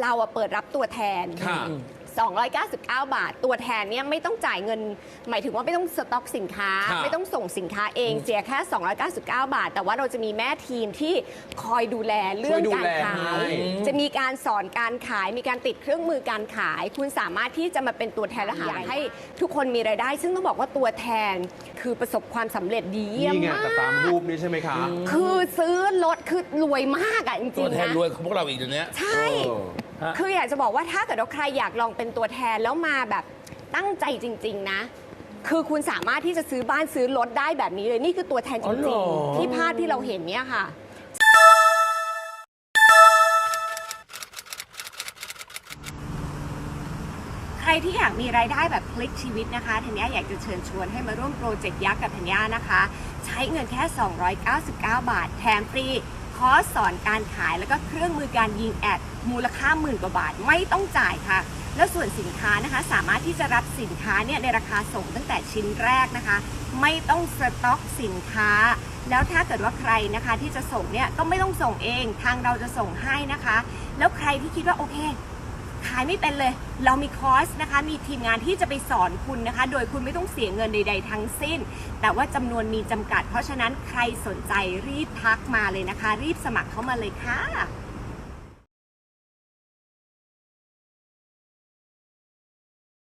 เราอะเปิดรับตัวแทน ค่ะ 299 บาท ตัวแทนเนี่ยไม่ต้องจ่ายเงิน หมายถึงว่าไม่ต้องสต็อกสินค้า ครับไม่ต้องส่งสินค้าเองเสียแค่ 299 บาท แต่ว่าเราจะมีแม่ทีมที่คอยดูแลเรื่องการขายจะมีการสอนการขาย มีการติดเครื่องมือการขาย คุณสามารถที่จะมาเป็นตัวแทนและอยากให้ทุกคนมีรายได้ ซึ่งต้องบอกว่าตัวแทนคือประสบความสำเร็จดีเยี่ยมนี่ไงมากแต่ตามรูปนี้ใช่ไหมคะ คือซื้อรถคือรวยมากอะจริตัวงแทๆนนะ รวยของพวกเราอีกเดี๋ยวนี้ ใช่ เออ ฮะ คืออยากจะบอกว่าถ้าเกิดว่าใครอยากลองเป็นตัวแทนแล้วมาแบบตั้งใจจริง ๆ นะ คือคุณสามารถที่จะซื้อบ้านซื้อรถได้แบบนี้เลยนี่คือตัวแทนจอ๋อเหรริงอ ๆ ที่ภาพที่เราเห็นเนี่ยค่ะ ใครที่อยากมีรายได้แบบพลิกชีวิตนะคะธัญญาอยากจะเชิญชวนให้มาร่วมโปรเจกต์ยักษ์กับธัญญานะคะ ใช้เงินแค่ 299 บาท แถมฟรีค อร์สสอนการขายแล้วก็เครื่องมือการยิงแอดมูลค่าหมื่นกว่าบาทไม่ต้องจ่ายค่ะ แล้วส่วนสินค้านะคะ สามารถที่จะรับสินค้าเนี่ยในราคาส่งตั้งแต่ชิ้นแรกนะคะ ไม่ต้องสต็อกสินค้า แล้วถ้าเกิดว่าใครนะคะที่จะส่งเนี่ยก็ไม่ต้องส่งเอง ทางเราจะส่งให้นะคะ แล้วใครที่คิดว่าโอเค ขายไม่เป็นเลย เรามีคอร์สนะคะ มีทีมงานที่จะไปสอนคุณนะคะ โดยคุณไม่ต้องเสียเงินใด ๆ ทั้งสิ้น แต่ว่าจำนวนมีจำกัด เพราะฉะนั้นใครสนใจรีบทักมาเลยนะคะ รีบสมัครเข้ามาเลยค่ะ